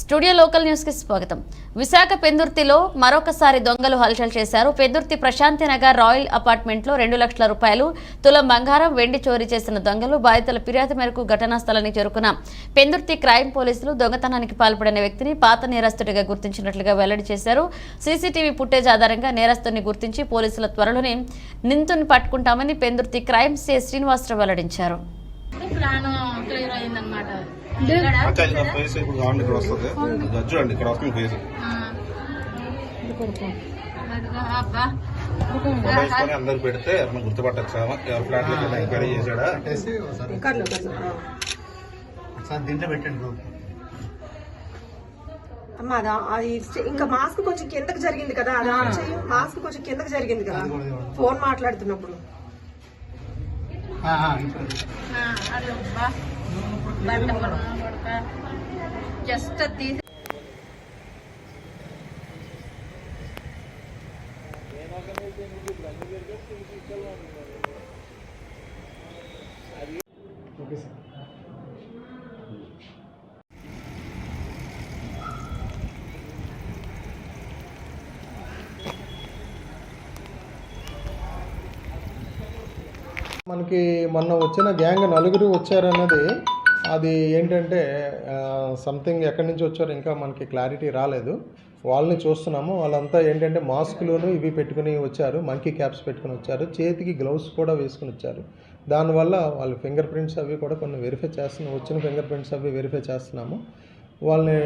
Studio local న్యూస్కి స్వాగతం. విశాఖ పెందుర్తిలో మరొకసారి దొంగలు హల్చల్ చేశారు. పెందుర్తి ప్రశాంతి నగర్ రాయల్ అపార్ట్మెంట్లో రెండు లక్షల రూపాయలు తులం బంగారం వెండి చోరీ చేసిన దొంగలు బాధితుల ఫిర్యాదు మేరకు ఘటనా స్థలానికి చేరుకున్న పెందుర్తి క్రైమ్ పోలీసులు దొంగతనానికి పాల్పడిన వ్యక్తిని పాత నేరస్తుడిగా గుర్తించినట్లుగా వెల్లడి చేశారు. సీసీటీవీ ఫుటేజ్ ఆధారంగా నేరస్తుడిని గుర్తించి పోలీసుల త్వరలోనే నింతుని పట్టుకుంటామని పెందుర్తి క్రైమ్ సే శ్రీనివాసరావు వెల్లడించారు. ఫేస్ ఇప్పుడు ఇక్కడ వస్తుంది ఇది చూడండి ఇక్కడ వస్తుంది ఫేస్ అందరికి పెడితే మనం గుర్తుపట్టచ్చు ఎవరి ఫ్లాట్లో ఎంక్వైరీ చేశాడా ఒకసారి దీంట్లో పెట్టండి అమ్మా అదా ఇంకా మాస్క్ కొంచెం కిందకి జరిగింది కదా అది ఆన్ చేయి మాస్క్ కొంచెం కిందకి జరిగింది కదా ఫోన్ మాట్లాడుతున్నప్పుడు అది జస్ట్ తీసి ఓకే సార్ మనకి మొన్న వచ్చిన గ్యాంగ్ నలుగురు వచ్చారన్నది అది ఏంటంటే సంథింగ్ ఎక్కడి నుంచి వచ్చారో ఇంకా మనకి క్లారిటీ రాలేదు. వాళ్ళని చూస్తున్నాము. వాళ్ళంతా ఏంటంటే మాస్కులను ఇవి పెట్టుకుని వచ్చారు. మంకీ క్యాప్స్ పెట్టుకుని వచ్చారు. చేతికి గ్లౌస్ కూడా వేసుకుని వచ్చారు. దానివల్ల వాళ్ళ ఫింగర్ ప్రింట్స్ అవి కూడా కొన్ని వెరిఫై చేస్తున్నాం వచ్చిన ఫింగర్ ప్రింట్స్ అవి వెరిఫై చేస్తున్నాము. వాళ్ళని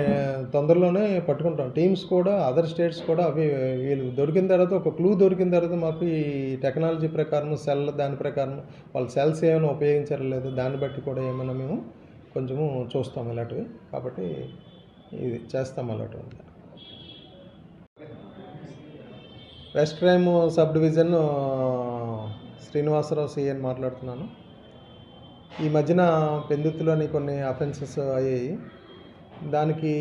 తొందరలోనే పట్టుకుంటాం. టీమ్స్ కూడా అదర్ స్టేట్స్ కూడా అవి వీళ్ళు దొరికిన తర్వాత ఒక క్లూ దొరికిన తర్వాత మాకు ఈ టెక్నాలజీ ప్రకారం సెల్ దాని ప్రకారం వాళ్ళ సెల్స్ ఏమైనా ఉపయోగించడం లేదు. దాన్ని బట్టి కూడా ఏమైనా మేము కొంచెము చూస్తాం ఇలాంటివి. కాబట్టి ఇది చేస్తాం అలాంటివి west crime sub division Srinivasarao C N మాట్లాడుతున్నాను. ఈ మధ్యన పెందుతులోని కొన్ని అఫెన్సెస్ అయ్యాయి. దానికి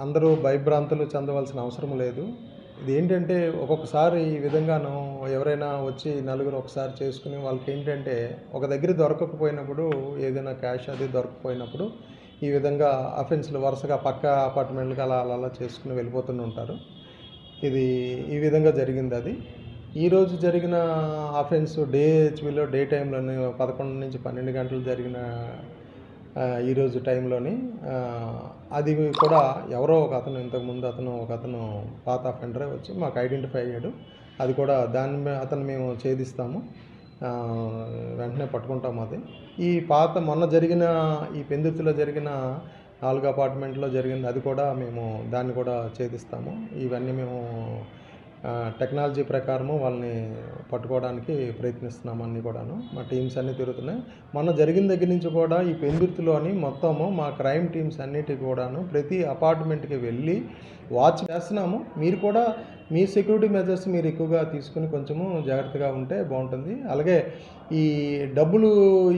అందరూ భయభ్రాంతులు చెందవలసిన అవసరం లేదు. ఇది ఏంటంటే ఒక్కొక్కసారి ఈ విధంగాను ఎవరైనా వచ్చి నలుగురు ఒకసారి చేసుకుని వాళ్ళకి ఏంటంటే ఒక దగ్గర దొరకకపోయినప్పుడు ఏదైనా క్యాష్ అది దొరకకపోయినప్పుడు ఈ విధంగా అఫెన్స్లు వరుసగా పక్క అపార్ట్మెంట్లకు అలా అలా అలా చేసుకుని వెళ్ళిపోతూనే ఉంటారు. ఇది ఈ విధంగా జరిగింది అది. ఈరోజు జరిగిన అఫెన్స్ డే హెచ్బిలో డే టైంలోనే పదకొండు నుంచి పన్నెండు గంటలు జరిగిన ఈరోజు టైంలోని అది కూడా ఎవరో ఒక అతను ఇంతకుముందు అతను ఒక అతను పాత ఫెండరే వచ్చి మాకు ఐడెంటిఫై అయ్యాడు. అది కూడా దాన్ని అతను మేము ఛేదిస్తాము. వెంటనే పట్టుకుంటాం అది. ఈ పాత మొన్న జరిగిన ఈ పెందుర్తిలో జరిగిన నాలుగు అపార్ట్మెంట్లో జరిగింది అది కూడా మేము దాన్ని కూడా ఛేదిస్తాము. ఇవన్నీ మేము టెక్నాలజీ ప్రకారము వాళ్ళని పట్టుకోవడానికి ప్రయత్నిస్తున్నాము అన్నీ కూడాను. మా టీమ్స్ అన్నీ తిరుగుతున్నాయి. మొన్న జరిగిన దగ్గర నుంచి కూడా ఈ పెందుర్తిలోని మొత్తము మా క్రైమ్ టీమ్స్ అన్నిటికి కూడాను ప్రతి అపార్ట్మెంట్కి వెళ్ళి వాచ్ చేస్తున్నాము. మీరు కూడా మీ సెక్యూరిటీ మెజర్స్ మీరు ఎక్కువగా తీసుకుని కొంచెము జాగ్రత్తగా ఉంటే బాగుంటుంది. అలాగే ఈ డబ్బులు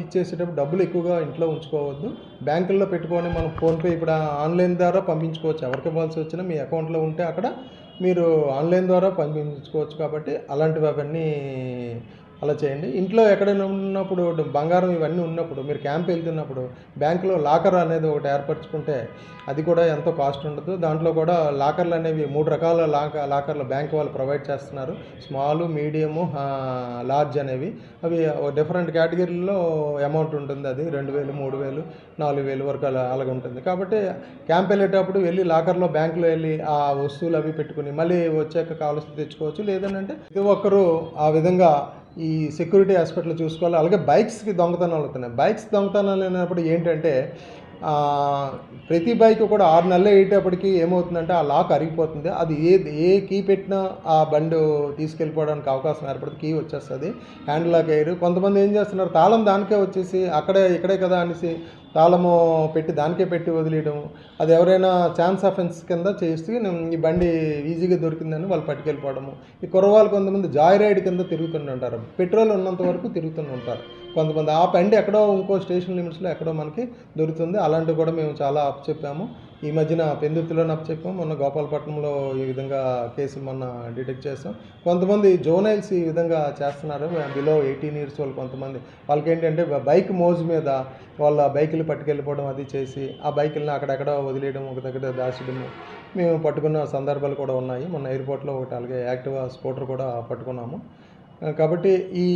ఇచ్చేసేటప్పుడు డబ్బులు ఎక్కువగా ఇంట్లో ఉంచుకోవద్దు. బ్యాంకుల్లో పెట్టుకొని మనం ఫోన్పే ఇప్పుడు ఆన్లైన్ ద్వారా పంపించుకోవచ్చు. ఎవరికి ఇవ్వాల్సి వచ్చినా మీ అకౌంట్లో ఉంటే అక్కడ మీరు ఆన్లైన్ ద్వారా పంపించుకోవచ్చు కాబట్టి అలాంటివి అవన్నీ అలా చేయండి. ఇంట్లో ఎక్కడైనా ఉన్నప్పుడు బంగారం ఇవన్నీ ఉన్నప్పుడు మీరు క్యాంప్ వెళ్తున్నప్పుడు బ్యాంకులో లాకర్ అనేది ఒకటి ఏర్పరచుకుంటే అది కూడా ఎంతో కాస్ట్ ఉండదు. దాంట్లో కూడా లాకర్లు అనేవి మూడు రకాల లాక లాకర్లు బ్యాంక్ వాళ్ళు ప్రొవైడ్ చేస్తున్నారు. స్మాల్ మీడియము లార్జ్ అనేవి. అవి డిఫరెంట్ కేటగిరీలో అమౌంట్ ఉంటుంది. అది రెండు వేలు మూడు వేలు నాలుగు వేలు వరకు అలా అలాగ ఉంటుంది. కాబట్టి క్యాంప్ వెళ్ళేటప్పుడు వెళ్ళి లాకర్లో బ్యాంకులో వెళ్ళి ఆ వస్తువులు అవి పెట్టుకుని మళ్ళీ వచ్చాక కావలసి తెచ్చుకోవచ్చు. లేదంటే ప్రతి ఒక్కరూ ఆ విధంగా ఈ సెక్యూరిటీ హాస్పిటల్ చూసుకోవాలి. అలాగే బైక్స్కి దొంగతనాలు అవుతున్నాయి. బైక్స్ దొంగతనాలు అయినప్పుడు ఏంటంటే ప్రతి బైక్ కూడా ఆరు నెలలు అయ్యేటప్పటికి ఏమవుతుందంటే ఆ లాక్ అరిగిపోతుంది. అది ఏ ఏ కీ పెట్టినా ఆ బండి తీసుకెళ్ళిపోవడానికి అవకాశం ఏర్పడుతుంది. కీ వచ్చేస్తుంది. హ్యాండ్ లాక్ అయ్యారు కొంతమంది ఏం చేస్తున్నారు? తాళం దానికే వచ్చేసి అక్కడే ఇక్కడే కదా అనేసి తాళము పెట్టి దానికే పెట్టి వదిలేయడం. అది ఎవరైనా ఛాన్స్ అఫెన్స్ కింద చేస్తే ఈ బండి ఈజీగా దొరికిందని వాళ్ళు పట్టుకెళ్ళిపోవడము. ఈ కుర్రవాళ్ళు కొంతమంది జాయ్ రైడ్ కింద ఉంటారు. పెట్రోల్ ఉన్నంత వరకు తిరుగుతూ ఉంటారు. కొంతమంది ఆ బండి ఎక్కడో ఇంకో స్టేషన్ లిమిట్స్లో ఎక్కడో మనకి దొరుకుతుంది. అలాంటివి కూడా మేము చాలా అప్ చెప్పాము. ఈ మధ్యన పెందుర్తిలో చెప్పాం. మొన్న గోపాలపట్నంలో ఈ విధంగా కేసు మొన్న డిటెక్ట్ చేస్తాం కొంతమంది జోనైల్స్ ఈ విధంగా చేస్తున్నారు. బిలో ఎయిటీన్ ఇయర్స్ వాళ్ళు కొంతమంది. వాళ్ళకి ఏంటంటే బైక్ మోజు మీద వాళ్ళ బైకులు పట్టుకెళ్ళిపోవడం అది చేసి ఆ బైకులను అక్కడెక్కడ వదిలేయడం ఒక దగ్గర దాచడము. మేము పట్టుకున్న సందర్భాలు కూడా ఉన్నాయి. మొన్న ఎయిర్పోర్ట్లో ఒకటి అలాగే యాక్టివా స్కూటర్ కూడా పట్టుకున్నాము. కాబట్టి ఈ